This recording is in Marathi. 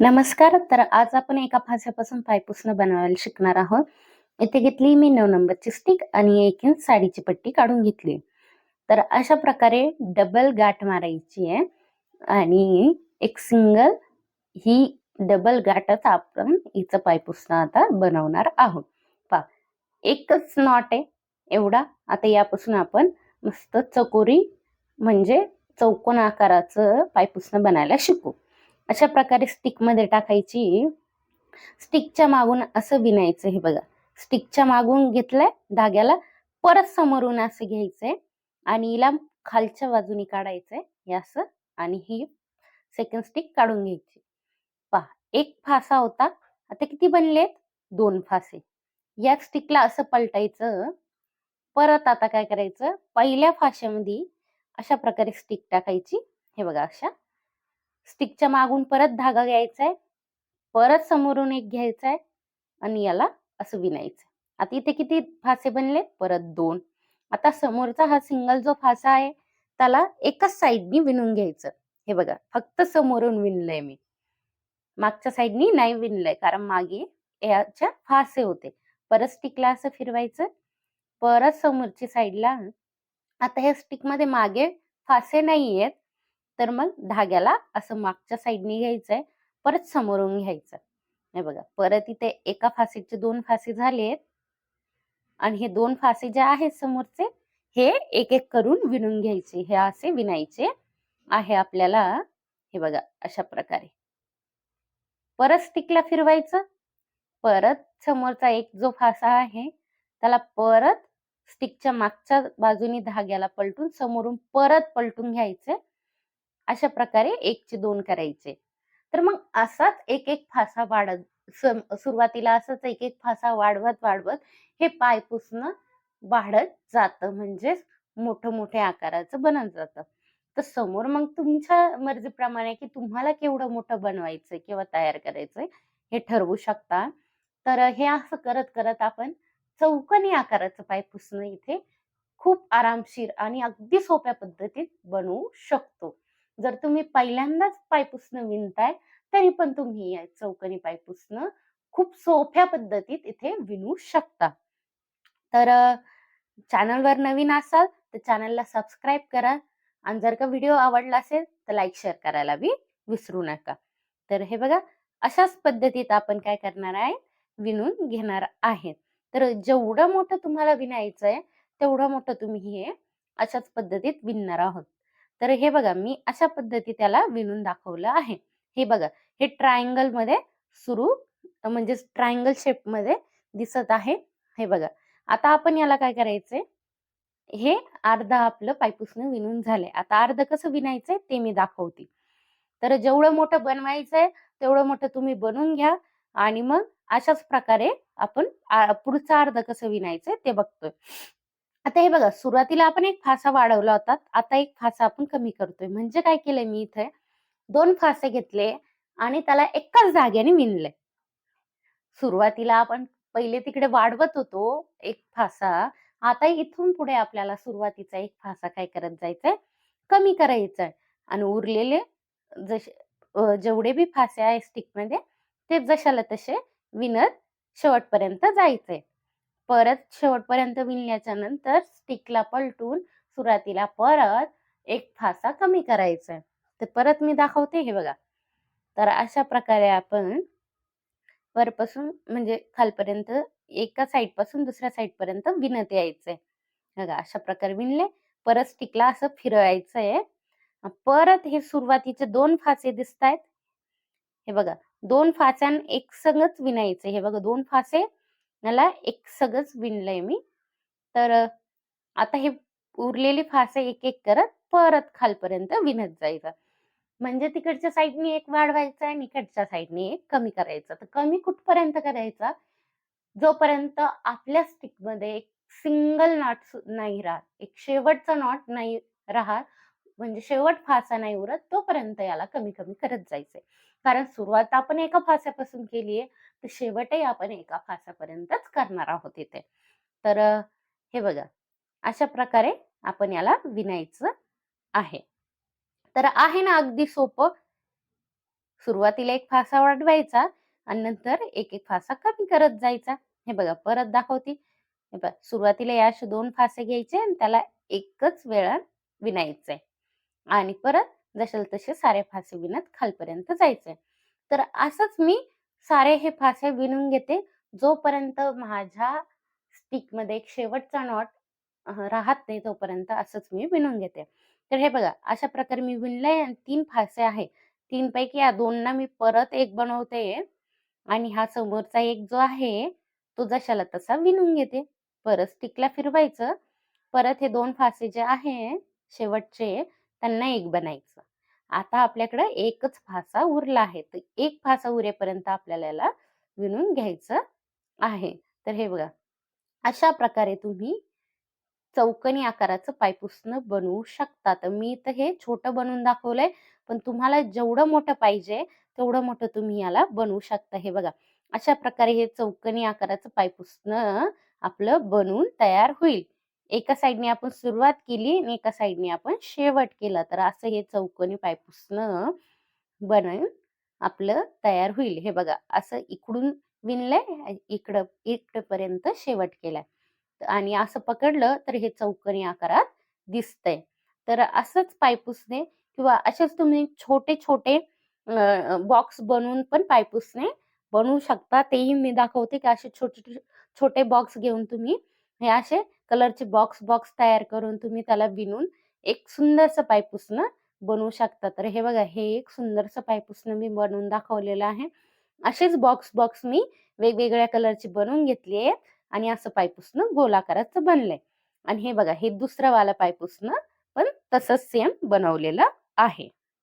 नमस्कार तर आज आपण एका फास्यापासून पायपुसणं बनवायला शिकणार आहोत. इथे घेतली मी नऊ नंबरची स्टिक आणि एक इंच साडीची पट्टी काढून घेतली. तर अशा प्रकारे डबल गाठ मारायची आहे आणि एक सिंगल ही डबल गाठच आपण हिचं पायपुसणं आता बनवणार आहोत. पा एकच नॉट आहे एवढा. आता यापासून आपण मस्त चकोरी म्हणजे चौकोन आकाराचं पायपुसणं बनायला शिकू. अशा प्रकारे स्टिकमध्ये टाकायची. स्टिकच्या मागून असं विणायचं हे बघा. स्टिकच्या मागून घेतलंय धाग्याला परत समोरून असं घ्यायचंय आणि हिला खालच्या बाजूनी काढायचंय हे असं आणि ही सेकंड स्टिक काढून घ्यायची. पहा एक फासा होता. आता किती बनलेत? दोन फासे. या स्टिकला असं पलटायचं. परत आता काय करायचं? पहिल्या फाश्यामध्ये अशा प्रकारे स्टिक टाकायची. हे बघा अशा. स्टिकच्या मागून परत धागा घ्यायचा आहे परत समोरून एक घ्यायचा आहे आणि याला असं विणायचं. आता इथे किती फासे बनले? परत दोन. आता समोरचा हा सिंगल जो फासा आहे त्याला एकाच साईडनी विणून घ्यायचं. हे बघा फक्त समोरून विणलंय मी. मागच्या साईडनी नाही विणलंय कारण मागे याच्या फासे होते. परत स्टिकला असं फिरवायचं. परत समोरची साईडला आता ह्या स्टिकमध्ये मागे फासे नाही आहेत तर मग धाग्याला असं मागच्या साईडने घ्यायचंय परत समोरून घ्यायचं हे बघा परत इथे एका फासीचे दोन फासे झालेत आणि हे दोन फासे जे आहेत समोरचे हे एक एक करून विणून घ्यायचे. हे असे विणायचे आहे आपल्याला. हे बघा अशा प्रकारे. परत स्टिकला फिरवायचं. परत समोरचा एक जो फासा आहे त्याला परत स्टिकच्या मागच्या बाजूनी धाग्याला पलटून समोरून परत पलटून घ्यायचे. अशा प्रकारे एकचे दोन करायचे. तर मग असाच एक एक फासा वाढत सुरुवातीला असंच एक एक फासा वाढवत वाढवत हे पाय पुसणं वाढत जातं. म्हणजेच मोठं मोठ्या आकाराचं बनत जातं. तर समोर मग तुमच्या मर्जीप्रमाणे की तुम्हाला केवढं मोठं बनवायचंय किंवा तयार करायचंय हे ठरवू शकता. तर हे असं करत करत आपण चौकनी आकाराचं पाय पुसणं इथे खूप आरामशीर आणि अगदी सोप्या पद्धतीत बनवू शकतो. जर तुम्ही पहिल्यांदाच पायपुसणं विणताय तरी पण तुम्ही या चौकनी पाय खूप सोप्या पद्धतीत इथे विणू शकता. तर चॅनलवर नवीन असाल तर चॅनलला सबस्क्राईब करा आणि जर का व्हिडिओ आवडला असेल तर लाईक शेअर करायला बी विसरू नका. तर हे बघा अशाच पद्धतीत आपण काय करणार आहे? विणून घेणार आहेत तर जेवढं मोठं तुम्हाला विणायचं आहे तेवढं मोठं तुम्ही हे अशाच पद्धतीत विणणार आहोत. तर हे बघा मी अशा पद्धती त्याला विणून दाखवलं आहे. हे बघा हे ट्रायंगलमध्ये सुरू म्हणजे ट्रायंगल शेपमध्ये दिसत आहे. हे बघा आता आपण याला काय करायचंय? हे अर्धा आपलं पायपुसणं विणून झालंय. आता अर्ध कसं विणायचंय ते मी दाखवते. तर जेवढं मोठं बनवायचंय तेवढं मोठं तुम्ही बनवून घ्या आणि मग अशाच प्रकारे आपण पुढचं अर्ध कसं विणायचंय ते बघतोय. आता हे बघा सुरुवातीला आपण एक फासा वाढवला होता. आता एक फासा आपण कमी करतोय. म्हणजे काय केलंय मी इथे? दोन फासे घेतले आणि त्याला एकाच जाग्याने विणले सुरुवातीला आपण पहिले तिकडे वाढवत होतो एक फासा. आता इथून पुढे आपल्याला सुरुवातीचा एक फासा काय करत जायचंय? कमी करायचंय. आणि उरलेले जसे जेवढे बी फासे आहे स्टिकमध्ये ते जशाला तसे विनत शेवटपर्यंत जायचंय. परत शेवटपर्यंत विणल्याच्या नंतर स्टिकला पलटून सुरुवातीला परत एक फासा कमी करायचा तर परत मी दाखवते हे बघा. तर अशा प्रकारे आपण वरपासून म्हणजे खालपर्यंत एका साईडपासून दुसऱ्या साईडपर्यंत विणत यायचंय. बघा अशा प्रकारे विणले परत स्टिकला असं फिरवायचंय. परत हे सुरुवातीचे दोन फासे दिसत आहेत हे बघा दोन फास्यान एक संगच विणायचे हे बघा दोन फासे मला एक सगळंच विणलंय मी. तर आता हे उरलेली फासे एक एक करत परत खालपर्यंत विणत जायचं. म्हणजे तिकडच्या साईडनी एक वाढवायचा आणि इकडच्या साईडनी एक कमी करायचा. तर कमी कुठपर्यंत करायचा? जोपर्यंत आपल्या स्टिकमध्ये एक सिंगल नॉट नाही राहत. एक शेवटचा नॉट नाही राहत. म्हणजे शेवट फासा नाही उरत तोपर्यंत याला कमी कमी करत जायचंय. कारण सुरुवात आपण एका फासापासून केली आहे तर शेवटही आपण एका फासापर्यंतच करणार आहोत इथे. तर हे बघा अशा प्रकारे आपण याला विणायचं आहे. तर आहे ना अगदी सोपं. सुरुवातीला एक फासा वाढवायचा आणि नंतर एक एक फासा कमी करत जायचा. हे बघा परत दाखवते. हे बघा सुरुवातीला या असे दोन फासे घ्यायचे आणि त्याला एकच वेळा विणायचंय आणि परत जशाल तसे सारे फासे विणत खालपर्यंत जायचंय तर असंच मी सारे हे फासे विणून घेते. जोपर्यंत माझ्या स्टिकमध्ये एक शेवटचा नॉट राहत नाही तोपर्यंत असंच मी विणून घेते. तर हे बघा अशा प्रकारे मी विणलंय आणि तीन फासे आहे. तीन पैकी या दोनना मी परत एक बनवते आणि हा समोरचा एक जो आहे तो जशाला तसा विणून घेते. परत स्टिकला फिरवायचं. परत हे दोन फासे जे आहे शेवटचे त्यांना एक बनायचं. आता आपल्याकडं एकच फासा उरला आहे. तर एक फासा उरेपर्यंत आपल्याला याला विणून घ्यायचं आहे. तर हे बघा अशा प्रकारे तुम्ही चौकनी आकाराचं पायपुसणं बनवू शकता. तर मी तर हे छोटं बनवून दाखवलंय पण तुम्हाला जेवढं मोठं पाहिजे तेवढं मोठं तुम्ही याला बनवू शकता. हे बघा अशा प्रकारे हे चौकनी आकाराचं पायपुसणं आपलं बनवून तयार होईल. एका साईडने आपण सुरुवात केली आणि एका साईडने आपण शेवट केला. तर असं हे चौकोनी पायपुसणं बनवून आपलं तयार होईल. हे बघा असं इकडून विणलंय इकडं इकडपर्यंत शेवट केलाय. आणि असं पकडलं तर हे चौकनी आकारात दिसतंय. तर असंच पायपुसणे किंवा असेच तुम्ही छोटे छोटे बॉक्स बनवून पण पायपुसणे बनवू शकता. तेही मी दाखवते की असे छोटे छोटे बॉक्स घेऊन तुम्ही हे असे कलरचे बॉक्स बॉक्स तयार करून तुम्ही त्याला विणून एक सुंदरसं पायपुसणं बनवू शकता. तर हे बघा हे एक सुंदरसं पायपुसणं मी बनवून दाखवलेलं आहे. असेच बॉक्स बॉक्स मी वेगवेगळ्या कलरचे बनवून घेतले आहेत आणि असं पायपुसणं गोलाकाराचं बनलंय. आणि हे बघा हे दुसरं वाला पायपुसणं पण तसंच सेम बनवलेलं आहे.